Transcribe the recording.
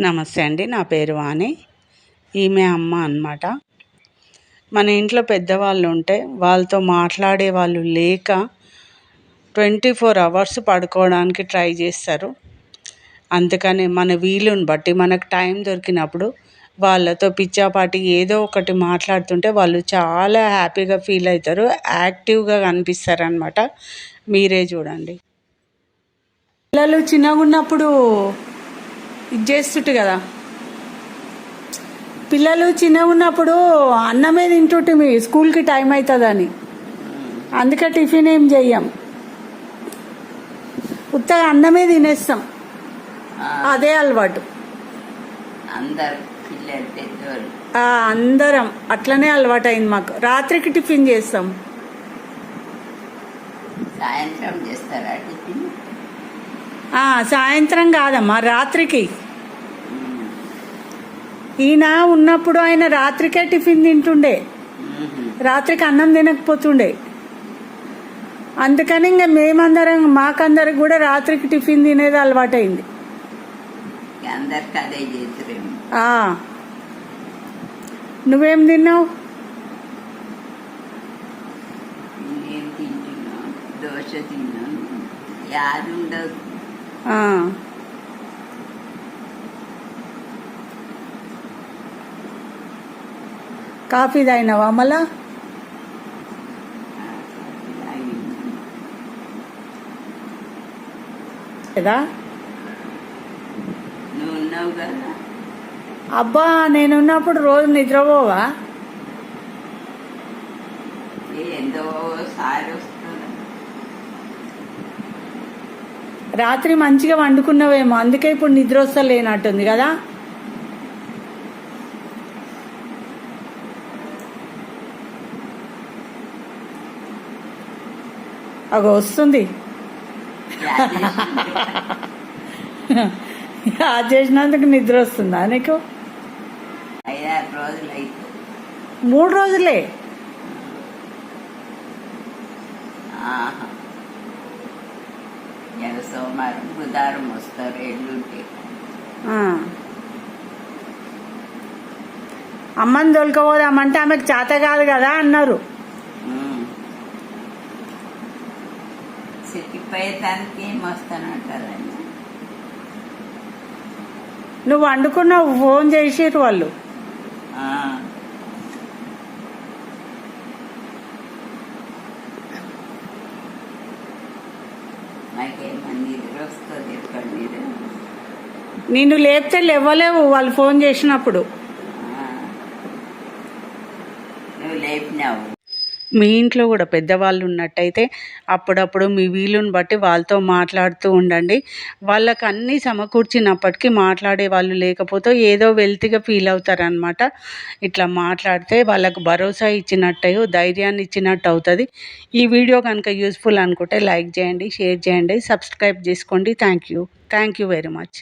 నమస్తే అండి నా పేరు వాణి. ఈమె అమ్మ అన్నమాట. మన ఇంట్లో పెద్దవాళ్ళు ఉంటే వాళ్ళతో మాట్లాడే వాళ్ళు లేక ట్వంటీ ఫోర్ అవర్స్ పడుకోవడానికి ట్రై చేస్తారు. అందుకని మన వీలుని బట్టి మనకు టైం దొరికినప్పుడు వాళ్ళతో పిచ్చాపాటి ఏదో ఒకటి మాట్లాడుతుంటే వాళ్ళు చాలా హ్యాపీగా ఫీల్ అవుతారు యాక్టివ్గా కనిపిస్తారు అనమాట మీరే చూడండి. పిల్లలు చిన్నగా ఉన్నప్పుడు ఇది చేస్తుంటే కదా. పిల్లలు చిన్నగా ఉన్నప్పుడు అన్నమే తింటుంటే మీ స్కూల్కి టైం అవుతుందని. అందుకే టిఫిన్ ఏం చెయ్యం. ఉత్తగా అన్నమే తినేస్తాం. అదే అలవాటు. అందరు అట్లనే అలవాటు అయింది మాకు. రాత్రికి టిఫిన్ చేస్తాం. సాయంత్రం చేస్తారా టిఫిన్? సాయంత్రం కాదమ్మా రాత్రికి. ఈయన ఉన్నప్పుడు ఆయన రాత్రికే టిఫిన్ తింటుండే. రాత్రికి అన్నం తినకపోతుండే. అందుకని ఇంకా మేమందరం మాకందరికి కూడా రాత్రికి టిఫిన్ తినేది అలవాటైంది. నువ్వేం తిన్నావు? దోశ తిన్నాను. కాఫీ తాగినావా మళ్ళా కదా అబ్బా నేనున్నప్పుడు రోజు నిద్రపోవా? ఏందో సారి వస్తుంది రాత్రి మంచిగా వండుకున్నావేమో అందుకే ఇప్పుడు నిద్ర వస్తలేనట్టుంది కదా? అగో వస్తుంది. అది చేసినందుకు నిద్ర వస్తుందా నీకు మూడు రోజులే? ఇక సోమవారం బుధవారం వస్తారు ఎల్లుంటే ఆ. అమ్మని తోలుకపోదామంటే ఆమెకు చేత కాదు కదా అన్నారు. సిట్టిపోయేదానికి ఏం వస్తానంటారండి నువ్వు వండుకున్నావు ఫోన్ చేసిర్రు వాళ్ళు ఆ. నాకేమన్నా నిద్ర వస్తుంది ఎక్కడ నిద్ర నిన్ను లేపితే లేవలేవు వాళ్ళు ఫోన్ చేసినప్పుడు. లేపినావు. మీ ఇంట్లో కూడా పెద్దవాళ్ళు ఉన్నట్టయితే అప్పుడప్పుడు మీ వీలుని బట్టి వాళ్ళతో మాట్లాడుతూ ఉండండి. వాళ్ళకి అన్నీ సమకూర్చినప్పటికీ మాట్లాడే వాళ్ళు లేకపోతే ఏదో వెల్తిగా ఫీల్ అవుతారనమాట ఇట్లా మాట్లాడితే వాళ్ళకు భరోసా ఇచ్చినట్టయో ధైర్యాన్ని ఇచ్చినట్టు అవుతుంది. ఈ వీడియో కనుక యూస్ఫుల్ అనుకుంటే లైక్ చేయండి షేర్ చేయండి సబ్స్క్రైబ్ చేసుకోండి. Thank you thank you very much.